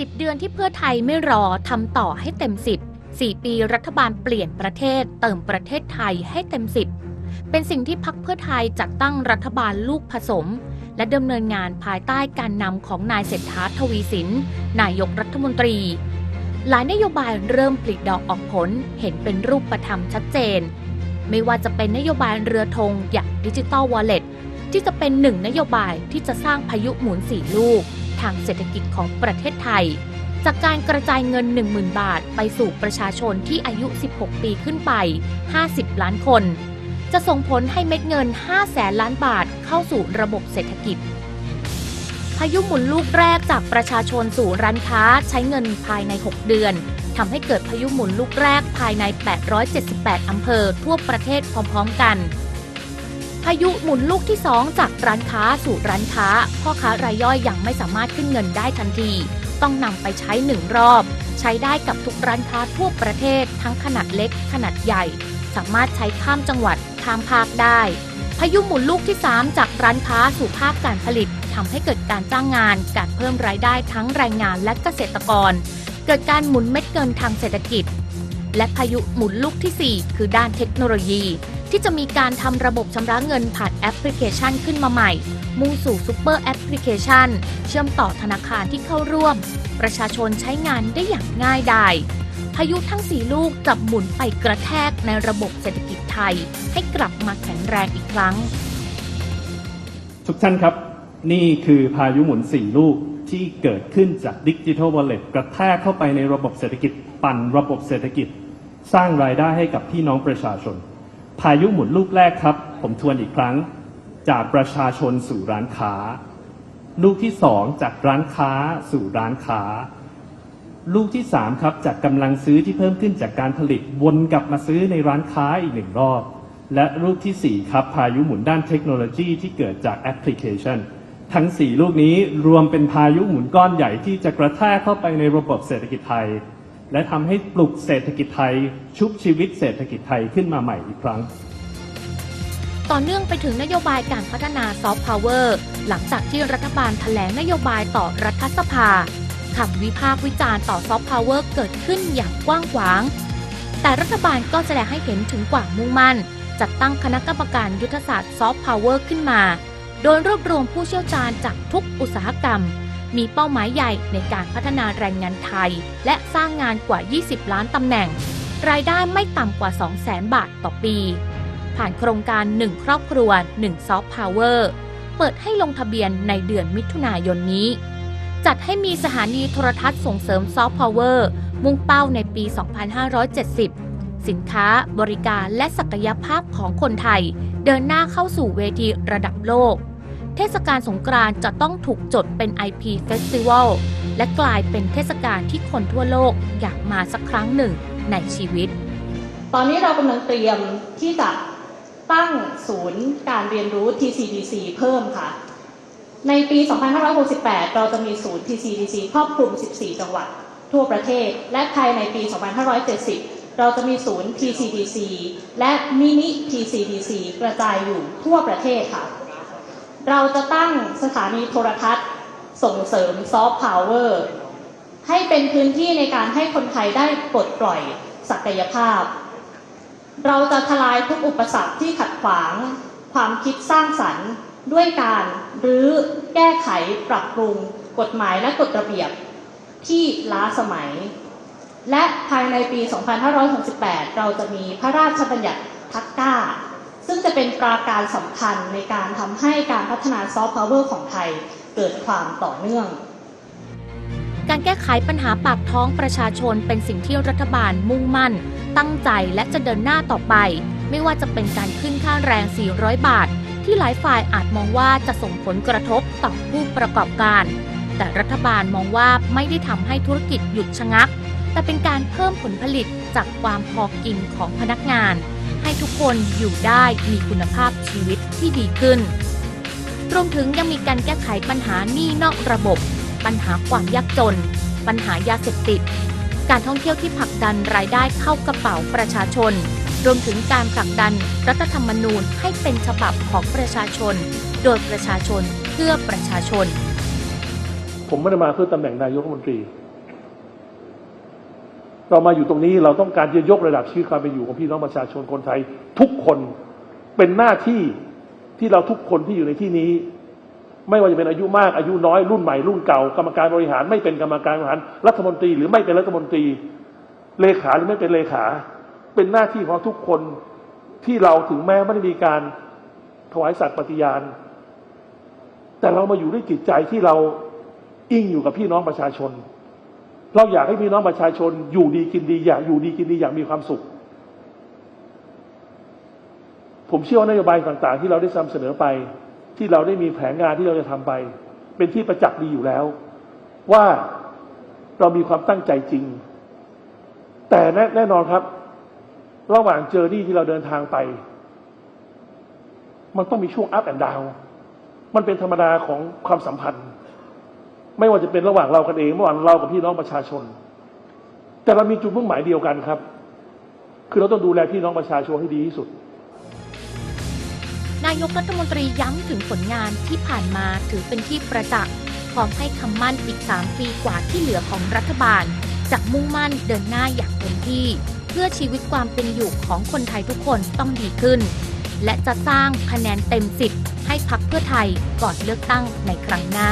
10 เดือนที่เพื่อไทยไม่รอทำต่อให้เต็ม 10 4 ปีรัฐบาลเปลี่ยนประเทศเติมประเทศไทยให้เต็ม 10 เป็นสิ่งที่พักเพื่อไทยจัดตั้งรัฐบาลลูกผสม และดำเนินงานภายใต้การนำของนายเศรษฐาทวีสิน นายกรัฐมนตรี หลายนโยบายเริ่มผลิดอกออกผลเห็นเป็นรูปธรรมชัดเจน ไม่ว่าจะเป็นนโยบายเรือธงอย่างดิจิ t a ลวอลเล็ตที่จะเป็นหนึ่งนโยบายที่จะสร้างพายุหมุนสี่ลูก ทางเศรษฐกิจของประเทศไทย จากการกระจายเงิน 10,000 บาท ไปสู่ประชาชนที่อายุ 16 ปีขึ้นไป 50 ล้านคน จะส่งผลให้เม็ดเงิน 5 แสนล้านบาทเข้าสู่ระบบเศรษฐกิจ พายุหมุนลูกแรกจากประชาชนสู่ร้านค้าใช้เงินภายใน 6 เดือนทำให้เกิดพายุหมุนลูกแรกภายใน 878 อำเภอทั่วประเทศพร้อมๆกัน พายุหมุนลูกที่ 2 จากร้านค้าสู่ร้านค้า พ่อค้ารายย่อยยังไม่สามารถขึ้นเงินได้ทันที ต้องนำไปใช้หนึ่งรอบ ใช้ได้กับทุกร้านค้าทั่วประเทศ ทั้งขนาดเล็ก ขนาดใหญ่ สามารถใช้ข้ามจังหวัดข้ามภาคได้ พายุหมุนลูกที่ 3 จากร้านค้าสู่ภาคการผลิตทำให้เกิดการจ้างงาน การเพิ่มรายได้ทั้งแรงงานและเกษตรกร เกิดการหมุนเม็ดเงินทางเศรษฐกิจ และพายุหมุนลูกทีสี่4 คือด้านเทคโนโลยี ที่จะมีการทำระบบชำระเงินผ่านแอปพลิเคชันขึ้นมาใหม่ มุ่งสู่ซูเปอร์แอปพลิเคชัน เชื่อมต่อธนาคารที่เข้าร่วม ประชาชนใช้งานได้อย่างง่ายดายพายุทั้ง4ลูกจะหมุนไปกระแทกในระบบเศรษฐกิจไทย ให้กลับมาแข็งแรงอีกครั้ง ทุกท่านครับ นี่คือพายุหมุน4ลูกที่เกิดขึ้นจากดิจิทัลวอลเล็ตกระแทกเข้าไปในระบบเศรษฐกิจ ปั่นระบบเศรษฐกิจ สร้างรายได้ให้กับพี่น้องประชาชน พายุหมุนลูกแรกครับ ผมทวนอีกครั้ง จากประชาชนสู่ร้านค้า ลูกที่สองจากร้านค้าสู่ร้านค้า ลูกที่สามครับจากกำลังซื้อที่เพิ่มขึ้นจากการผลิตวนกลับมาซื้อในร้านค้าอีกหนึ่งรอบ และลูกที่สี่ครับพายุหมุนด้านเทคโนโลยีที่เกิดจากแอปพลิเคชันทั้งสี่ลูกนี้รวมเป็นพายุหมุนก้อนใหญ่ที่จะกระแทกเข้าไปในระบบเศรษฐกิจไทย และทำให้ปลุกเศรษฐกิจไทย ชุบชีวิตเศรษฐกิจไทยขึ้นมาใหม่อีกครั้ง ต่อเนื่องไปถึงนโยบายการพัฒนาซอฟต์พาวเวอร์หลังจากที่รัฐบาลแถลงนโยบายต่อรัฐสภาคำวิพากษ์วิจารณ์ต่อซอฟต์พาวเวอร์เกิดขึ้นอย่างกว้างขวาง แต่รัฐบาลก็แสดงให้เห็นถึงความมุ่งมั่น จัดตั้งคณะกรรมการยุทธศาสตร์ซอฟต์พาวเวอร์ขึ้นมา โดยรวบรวมผู้เชี่ยวชาญจากทุกอุตสาหกรรม มีเป้าหมายใหญ่ในการพัฒนาแรงงานไทย และสร้างงานกว่า 20 ล้านตำแหน่ง รายได้ไม่ต่ำกว่า 200,000 บาทต่อปี ผ่านโครงการ 1 ครอบครัว 1 ซอฟต์พาวเวอร์ เปิดให้ลงทะเบียนในเดือนมิถุนายนนี้ จัดให้มีสถานีโทรทัศน์ส่งเสริมซอฟต์พาวเวอร์มุ่งเป้าในปี 2570สินค้าบริการและศักยภาพของคนไทย เดินหน้าเข้าสู่เวทีระดับโลก ทศกาลสงกรานต์จะต้องถูกจดเป็น IP Festival และกลายเป็นเทศกาลที่คนทั่วโลกอยากมาสักครั้งหนึ่งในชีวิต ตอนนี้เรากำลังเตรียมที่จะตั้งศูนย์การเรียนรู้ TCDC เพิ่มค่ะ ในปี 2568 เราจะมีศูนย์ TCDC ครอบคลุม 14 จังหวัดทั่วประเทศ และภายในปี 2570 เราจะมีศูนย์ TCDC และมินิ TCDC กระจายอยู่ทั่วประเทศค่ะ เราจะตั้งสถานีโทรทัศน์ ส่งเสริมซอฟต์พาวเวอร์ให้เป็นพื้นที่ในการให้คนไทยได้ปลดปล่อยศักยภาพ เราจะทลายทุกอุปสรรคที่ขัดขวาง ความคิดสร้างสรรค์ ด้วยการรื้อแก้ไขปรับปรุง กฎหมายและกฎระเบียบที่ล้าสมัย และภายในปี 2568 เราจะมีพระราชบัญญัติทักก้า ซึ่งจะเป็นปราการสำคัญในการทำให้การพัฒนาซอฟต์พาวเวอร์ของไทยเกิดความต่อเนื่อง การแก้ไขปัญหาปากท้องประชาชนเป็นสิ่งที่รัฐบาลมุ่งมั่น ตั้งใจและจะเดินหน้าต่อไป ไม่ว่าจะเป็นการขึ้นค่าแรง 400 บาท ที่หลายฝ่ายอาจมองว่าจะส่งผลกระทบต่อผู้ประกอบการ แต่รัฐบาลมองว่าไม่ได้ทำให้ธุรกิจหยุดชะงัก แต่เป็นการเพิ่มผลผลิตจากความพอกินของพนักงาน ให้ทุกคนอยู่ได้มีคุณภาพชีวิตที่ดีขึ้น รวมถึงยังมีการแก้ไขปัญหาหนี้นอกระบบ ปัญหาความยากจน ปัญหายาเสพติด การท่องเที่ยวที่ผลักดันรายได้เข้ากระเป๋าประชาชน รวมถึงการผลักดันรัฐธรรมนูญให้เป็นฉบับของประชาชน โดยประชาชนเพื่อประชาชน ผมไม่ได้มาเพื่อตำแหน่งนายกรัฐมนตรี เรามาอยู่ตรงนี้เราต้องการจะยกระดับชีวิตความเป็นอยู่ของพี่น้องประชาชนคนไทย ทุกคนเป็นหน้าที่ที่เราทุกคนที่อยู่ในที่นี้ ไม่ว่าจะเป็นอายุมากอายุน้อยรุ่นใหม่รุ่นเก่ากรรมการบริหาร ไม่เป็นกรรมการบริหารรัฐมนตรี หรือไม่เป็นรัฐมนตรีเลขาหรือไม่เป็นเลขา เป็นหน้าที่ของทุกคนที่เราถึงแม้ไม่ได้มีการถวายสัตย์ปฏิญาณ แต่เรามาอยู่ด้วยจิตใจที่เราอิงอยู่กับพี่น้องประชาชน เราอยากให้พี่น้องประชาชนอยู่ดีกินดี อยากอยู่ดีกินดีอยากมีความสุข ผมเชื่อว่านโยบายต่าง ๆ ที่เราได้นำเสนอไป ที่เราได้มีแผนงานที่เราจะทำไป เป็นที่ประจักษ์ดีอยู่แล้ว ว่าเรามีความตั้งใจจริง แต่แน่แน่นอนครับ ระหว่างเจอร์นี่ที่เราเดินทางไป มันต้องมีช่วงอัพแอนด์ดาวมันเป็นธรรมดาของความสัมพันธ์ ไม่ว่าจะเป็นระหว่างเรากันเองระหว่างเรากับพี่น้องประชาชน แต่เรามีจุดมุ่งหมายเดียวกันครับ คือเราต้องดูแลพี่น้องประชาชนให้ดีที่สุด นายกรัฐมนตรีย้ำถึงผลงานที่ผ่านมาถือเป็นที่ประจักษ์พร้อมให้คำมั่นอีก 3 ปีกว่าที่เหลือของรัฐบาลจะมุ่งมั่นเดินหน้าอย่างเต็มที่ เพื่อชีวิตความเป็นอยู่ของคนไทยทุกคนต้องดีขึ้น และจะสร้างคะแนนเต็มสิบให้พักเพื่อไทยก่อนเลือกตั้งในครั้งหน้า